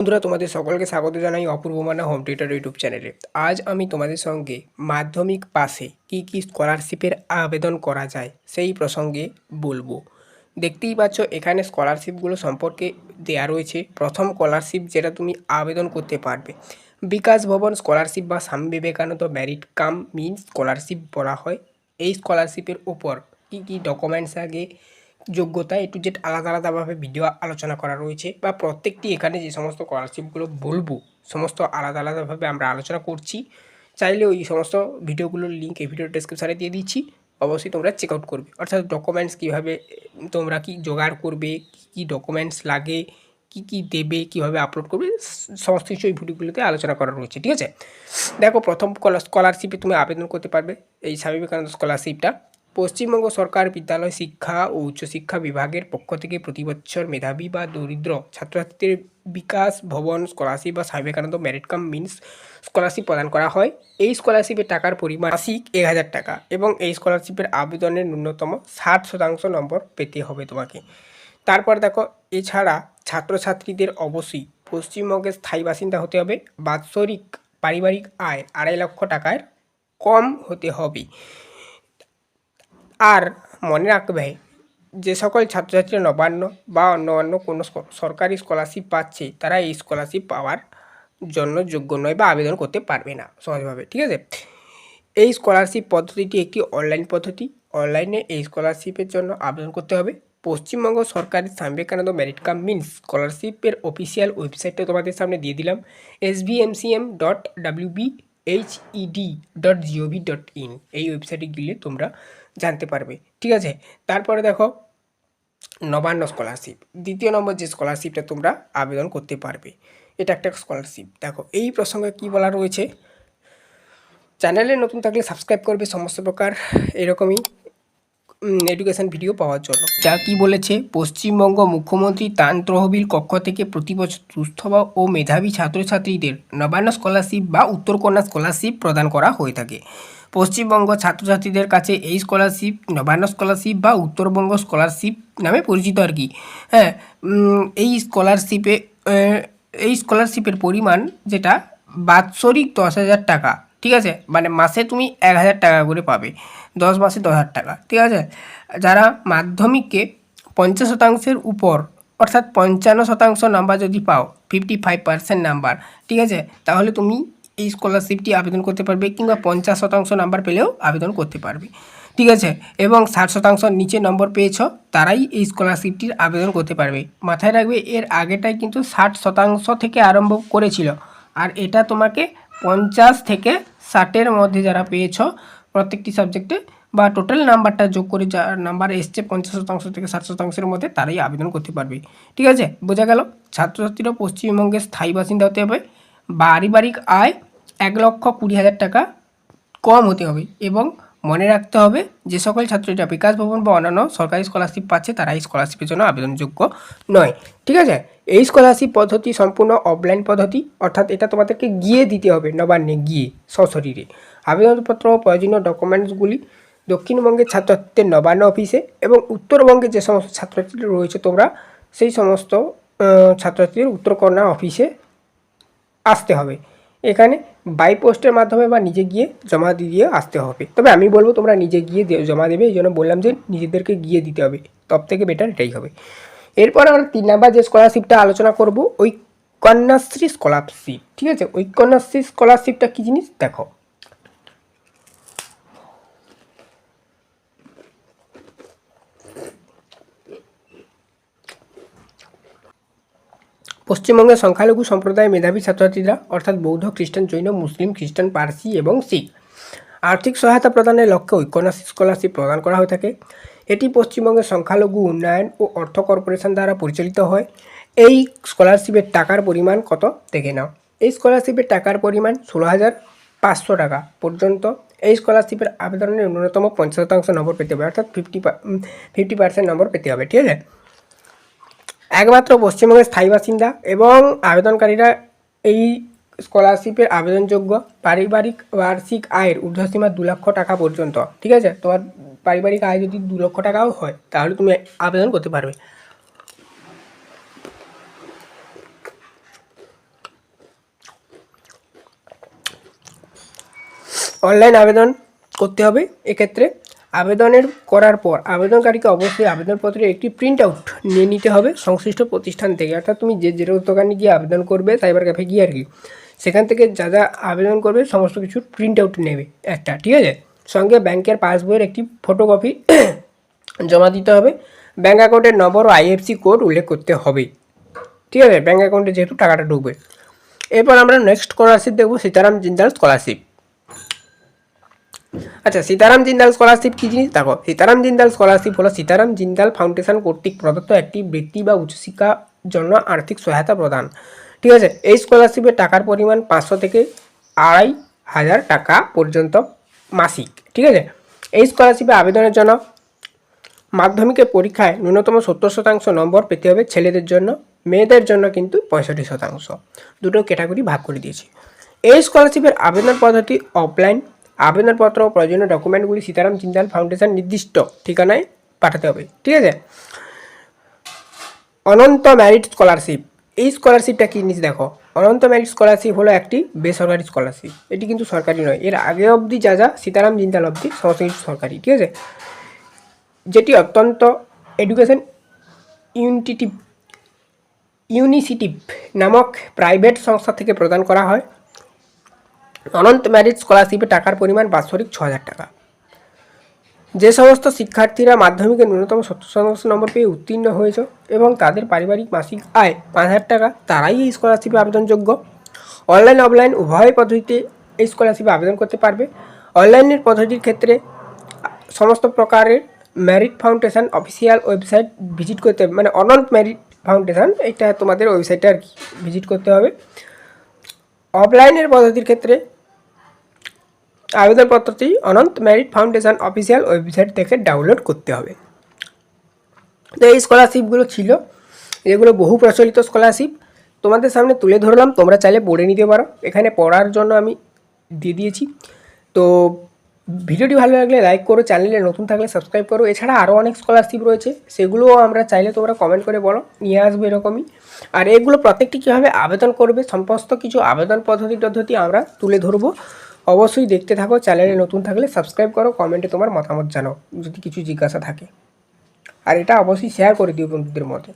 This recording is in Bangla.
বন্ধুরা, তোমাদের সকলকে স্বাগত জানাই অপূর্ব মানা হোম থিয়েটার ইউটিউব চ্যানেলে। আজ আমি তোমাদের সঙ্গে মাধ্যমিক পাশে কি কি স্কলারশিপের আবেদন করা যায় সেই প্রসঙ্গে বলব। দেখতেই পাচ্ছ, এখানে স্কলারশিপগুলো সম্পর্কে দেয়া রয়েছে। প্রথম স্কলারশিপ যেটা তুমি আবেদন করতে পারবে। বিকাশ ভবন স্কলারশিপ বা Swami Vivekananda merit cum means scholarship বলা হয়। এই স্কলারশিপের ওপর কী কী ডকুমেন্টস আগে যোগ্যতা এ টু জেড আলাদা আলাদাভাবে ভিডিও আলোচনা করা রয়েছে বা প্রত্যেকটি এখানে যে সমস্ত স্কলারশিপগুলো বলব, সমস্ত আলাদা আলাদাভাবে আমরা আলোচনা করছি। চাইলে ওই সমস্ত ভিডিওগুলোর লিঙ্ক এই ভিডিও ডেসক্রিপশানে দিয়ে দিচ্ছি। অবশ্যই তোমরা চেক আউট করবে। অর্থাৎ ডকুমেন্টস কীভাবে, তোমরা কি জোগাড় করবে, কী কী ডকুমেন্টস লাগে, কী কী দেবে, কীভাবে আপলোড করবে, সমস্ত কিছু এই ভিডিওগুলোতে আলোচনা করা রয়েছে, ঠিক আছে? দেখো, প্রথম স্কলারশিপে তুমি আবেদন করতে পারবে এই স্বামী বিবেকানন্দ স্কলারশিপটা পশ্চিমবঙ্গ সরকার বিদ্যালয় শিক্ষা ও উচ্চশিক্ষা বিভাগের পক্ষ থেকে প্রতি বছর মেধাবী বা দরিদ্র ছাত্রছাত্রীদের বিকাশ ভবন, স্কলারশিপ বা Swami Vivekananda merit cum means scholarship প্রদান করা হয়। এই স্কলারশিপের টাকার পরিমাণ মাসিক এক হাজার টাকা এবং এই স্কলারশিপের আবেদনের ন্যূনতম ষাট শতাংশ নম্বর পেতে হবে তোমাকে। তারপর দেখো, এছাড়া ছাত্রছাত্রীদের অবশ্যই পশ্চিমবঙ্গের স্থায়ী বাসিন্দা হতে হবে। বাৎসরিক পারিবারিক আয় আড়াই লক্ষ টাকার কম হতে হবে। আর মনে রাখবে যে সকল ছাত্রছাত্রীরা নবান্ন বা অন্য অন্য কোনো সরকারি স্কলারশিপ পাচ্ছে, তারা এই স্কলারশিপ পাওয়ার জন্য যোগ্য নয় বা আবেদন করতে পারবে না সহজভাবে, ঠিক আছে? এই স্কলারশিপ পদ্ধতিটি একটি অনলাইন পদ্ধতি। অনলাইনে এই স্কলারশিপের জন্য আবেদন করতে হবে। পশ্চিমবঙ্গ সরকারি Swami Vivekananda merit cum means স্কলারশিপের অফিসিয়াল ওয়েবসাইটটা তোমাদের সামনে দিয়ে দিলাম। S B M C M dot W B H dot G O V dot in এই ওয়েবসাইটে গেলে তোমরা জানতে পারবে, ঠিক আছে? তারপরে দেখো, নবান্ন স্কলারশিপ দ্বিতীয় নম্বর যে স্কলারশিপটা তোমরা আবেদন করতে পারবে, এটা একটা স্কলারশিপ দেখো, এই প্রসঙ্গে কি বলা রয়েছে? চ্যানেলে নতুন থাকলে সাবস্ক্রাইব করবে, সমস্ত প্রকার, এরকমই। এডুকেশন ভিডিও পাওয়ার জন্য। যা কি বলেছে? পশ্চিমবঙ্গ মুখ্যমন্ত্রী তান তহবিল কক্ষ থেকে প্রতি বছর সুস্থ ও মেধাবী ছাত্রছাত্রীদের নবান্ন স্কলারশিপ বা উত্তরকন্যা স্কলারশিপ প্রদান করা হয়ে থাকে। পশ্চিমবঙ্গ ছাত্রছাত্রীদের কাছে এই স্কলারশিপ নবান্ন স্কলারশিপ বা উত্তরবঙ্গ স্কলারশিপ নামে পরিচিত আর কি। হ্যাঁ এই স্কলারশিপে এই স্কলারশিপের পরিমাণ যেটা বাৎসরিক দশ হাজার টাকা। ঠিক আছে? মানে মাসে তুমি এক হাজার টাকা করে পাবে। দশ মাসে দশ হাজার টাকা, ঠিক আছে? যারা মাধ্যমিককে পঞ্চাশ শতাংশের উপর, অর্থাৎ পঞ্চান্ন শতাংশ নাম্বার যদি পাও ফিফটি ফাইভ পার্সেন্ট নাম্বার ঠিক আছে? তাহলে তুমি এই স্কলারশিপটি আবেদন করতে পারবে কিংবা পঞ্চাশ শতাংশ নাম্বার পেলেও আবেদন করতে পারবে, ঠিক আছে? এবং ষাট শতাংশ নিচে নম্বর পেয়েছ, তারাই এই স্কলারশিপটির আবেদন করতে পারবে। মাথায় রাখবে, এর আগেটাই কিন্তু ষাট শতাংশ থেকে আরম্ভ করেছিল, আর এটা তোমাকে পঞ্চাশ থেকে ষাটের মধ্যে যারা পেয়েছ, প্রত্যেকটি সাবজেক্টে বা টোটাল নাম্বারটা যোগ করে যার নাম্বার এসছে পঞ্চাশ শতাংশ থেকে ষাট শতাংশের মধ্যে, তারাই আবেদন করতে পারবে। ঠিক আছে? বোঝা গেল? ছাত্রছাত্রীরা পশ্চিমবঙ্গের স্থায়ী বাসিন্দা হতে হবে। পারিবারিক আয় এক লক্ষ কুড়ি হাজার টাকা কম হতে হবে এবং মনে রাখতে হবে যে সকল ছাত্রীরা বিকাশ ভবন বা অন্যান্য সরকারি স্কলারশিপ পাচ্ছে, তারা এই স্কলারশিপের জন্য আবেদনযোগ্য নয়। ঠিক আছে? এই স্কলারশিপ পদ্ধতি সম্পূর্ণ অফলাইন পদ্ধতি, অর্থাৎ এটা তোমাদেরকে গিয়ে দিতে হবে নবান্নে গিয়ে, সশরীরে। আবেদনপত্র, প্রয়োজনীয় ডকুমেন্টসগুলি দক্ষিণবঙ্গের ছাত্রছাত্রীদের নবান্ন অফিসে এবং উত্তরবঙ্গে যে সমস্ত ছাত্রছাত্রী রয়েছে তোমরা, সেই সমস্ত ছাত্রছাত্রীদের উত্তরকন্যা অফিসে আসতে হবে। এখানে বাই পোস্টের মাধ্যমে বা নিজে গিয়ে জমা দিয়ে আসতে হবে। তবে আমি বলব তোমরা নিজে গিয়ে জমা দেবে, এই জন্য বললাম যে নিজেদেরকে গিয়ে দিতে হবে। তব থেকে বেটার এটাই হবে। এরপর আমরা তিন নাম্বার যে স্কলারশিপটা আলোচনা করব, ওই কন্যাশ্রী স্কলারশিপ ঠিক আছে? ওই কন্যাশ্রী স্কলারশিপটা কী জিনিস? দেখো পশ্চিমবঙ্গের সংখ্যালঘু সম্প্রদায়ের মেধাবী ছাত্রছাত্রীরা, অর্থাৎ বৌদ্ধ, খ্রিস্টান, জৈন, মুসলিম, খ্রিস্টান, পার্সি এবং শিখ, আর্থিক সহায়তা প্রদানের লক্ষ্যে ঐক্যনাসী স্কলারশিপ প্রদান করা হয়ে থাকে। এটি পশ্চিমবঙ্গের সংখ্যালঘু উন্নয়ন ও অর্থ কর্পোরেশন দ্বারা পরিচালিত হয়। এই স্কলারশিপের টাকার পরিমাণ কত? দেখে নাও। এই স্কলারশিপের টাকার পরিমাণ ষোলো হাজার পাঁচশো টাকা পর্যন্ত। এই স্কলারশিপের আবেদনের ন্যূনতম পঞ্চাশ শতাংশ নম্বর পেতে হবে, অর্থাৎ ফিফটি ফিফটি পার্সেন্ট নম্বর পেতে হবে, ঠিক আছে? একমাত্র পশ্চিমবঙ্গের স্থায়ী বাসিন্দা এবং আবেদনকারীরা এই স্কলারশিপের আবেদনযোগ্য পারিবারিক বার্ষিক আয়ের ঊর্ধ্বসীমা দু লক্ষ টাকা পর্যন্ত, ঠিক আছে? তোমার পারিবারিক আয় যদি দু লক্ষ টাকাও হয়, তাহলে তুমি আবেদন করতে পারবে। অনলাইন আবেদন করতে হবে, এক্ষেত্রে আবেদনের করার পর আবেদনকারীকে অবশ্যই আবেদনপত্রের একটি প্রিন্ট আউট নিয়ে নিতে হবে সংশ্লিষ্ট প্রতিষ্ঠান থেকে। অর্থাৎ তুমি যে জেরক্স দোকানে গিয়ে আবেদন করবে সাইবার ক্যাফে গিয়ে আর কি, সেখান থেকে যা যা আবেদন করবে, সমস্ত কিছুর প্রিন্ট আউট নেবে একটা, ঠিক আছে? সঙ্গে ব্যাংকের পাসবইয়ের একটি ফটোকপি জমা দিতে হবে। ব্যাঙ্ক অ্যাকাউন্টের নম্বর ও আইএফসি কোড উল্লেখ করতে হবে, ঠিক আছে? ব্যাঙ্ক অ্যাকাউন্টে যেহেতু টাকাটা ঢুকবে। এরপর আমরা নেক্সট স্কলারশিপ দেখব, সীতারাম জিন্দাল স্কলারশিপ আচ্ছা সীতারাম জিন্দাল স্কলারশিপ কী জিনিস? দেখো, সীতারাম জিন্দাল স্কলারশিপ হলো সীতারাম জিন্দাল ফাউন্ডেশন কর্তৃক প্রদত্ত একটি বৃত্তি বা উচ্চশিক্ষার জন্য আর্থিক সহায়তা প্রদান। ঠিক আছে, এই স্কলারশিপের টাকার পরিমাণ পাঁচশো থেকে আড়াই হাজার টাকা পর্যন্ত মাসিক। ঠিক আছে, এই স্কলারশিপে আবেদনের জন্য মাধ্যমিকের পরীক্ষায় ন্যূনতম সত্তর শতাংশ নম্বর পেতে হবে ছেলেদের জন্য, মেয়েদের জন্য কিন্তু পঁয়ষট্টি শতাংশ। দুটো ক্যাটাগরি ভাগ করে দিয়েছি। এই স্কলারশিপের আবেদন পদ্ধতি অফলাইন আবেদনপত্র ও প্রয়োজনীয় ডকুমেন্টগুলি সীতারাম চিন্তাল ফাউন্ডেশন নির্দিষ্ট ঠিকানায় পাঠাতে হবে, ঠিক আছে? অনন্ত ম্যারিট স্কলারশিপ এই স্কলারশিপটা কী জিনিস দেখো? অনন্ত ম্যারিট স্কলারশিপ হলো একটি বেসরকারি স্কলারশিপ এটি কিন্তু সরকারি নয়, এর আগে অবধি যা যা সীতারাম জিন্দাল অবধি সমস্ত কিছু সরকারি, ঠিক আছে? যেটি অত্যন্ত এডুকেশন ইউনিটিভ ইউনিসিটিভ নামক প্রাইভেট সংস্থা থেকে প্রদান করা হয়। অনন্ত ম্যারিট স্কলারশিপে টাকার পরিমাণ বাৎসরিক ছ হাজার টাকা। যে সমস্ত শিক্ষার্থীরা মাধ্যমিকে ন্যূনতম সত্তর শতাংশ নম্বর পেয়ে উত্তীর্ণ হয়েছে এবং তাদের পারিবারিক মাসিক আয় পাঁচ হাজার টাকা, তারাই এই স্কলারশিপে আবেদনযোগ্য। অনলাইন অফলাইন উভয় পদ্ধতিতে এই স্কলারশিপে আবেদন করতে পারবে। অনলাইনের পদ্ধতির ক্ষেত্রে সমস্ত প্রকারের merit foundation official website visit করতে মানে অনন্ত ম্যারিট ফাউন্ডেশন এটা তোমাদের ওয়েবসাইটে আর কি ভিজিট করতে হবে। অফলাইনের পদ্ধতির ক্ষেত্রে আবেদনপত্রটি Ananta merit foundation official website থেকে ডাউনলোড করতে হবে। তো এই স্কলারশিপগুলো ছিল। এগুলো বহু প্রচলিত স্কলারশিপ তোমাদের সামনে তুলে ধরলাম, তোমরা চাইলে পড়ে নিতে পারো। এখানে পড়ার জন্য আমি দিয়ে দিয়েছি। তো ভিডিওটি ভালো লাগলে লাইক করো চ্যানেলে নতুন থাকলে সাবস্ক্রাইব করো। এছাড়া আরও অনেক স্কলারশিপ রয়েছে, সেগুলোও আমরা চাইলে তোমরা কমেন্ট করে বলো, নিয়ে আসবে এরকমই। আর এগুলো প্রত্যেকটি কীভাবে আবেদন করবে, সমস্ত কিছু আবেদন পদ্ধতি পদ্ধতি আমরা তুলে ধরবো। অবশ্যই দেখতে থাকো চ্যানেলে নতুন থাকলে সাবস্ক্রাইব করো কমেন্টে তোমার মতামত জানাও, যদি কিছু জিজ্ঞাসা থাকে। আর এটা অবশ্যই শেয়ার করে দিও বন্ধুদের মধ্যে।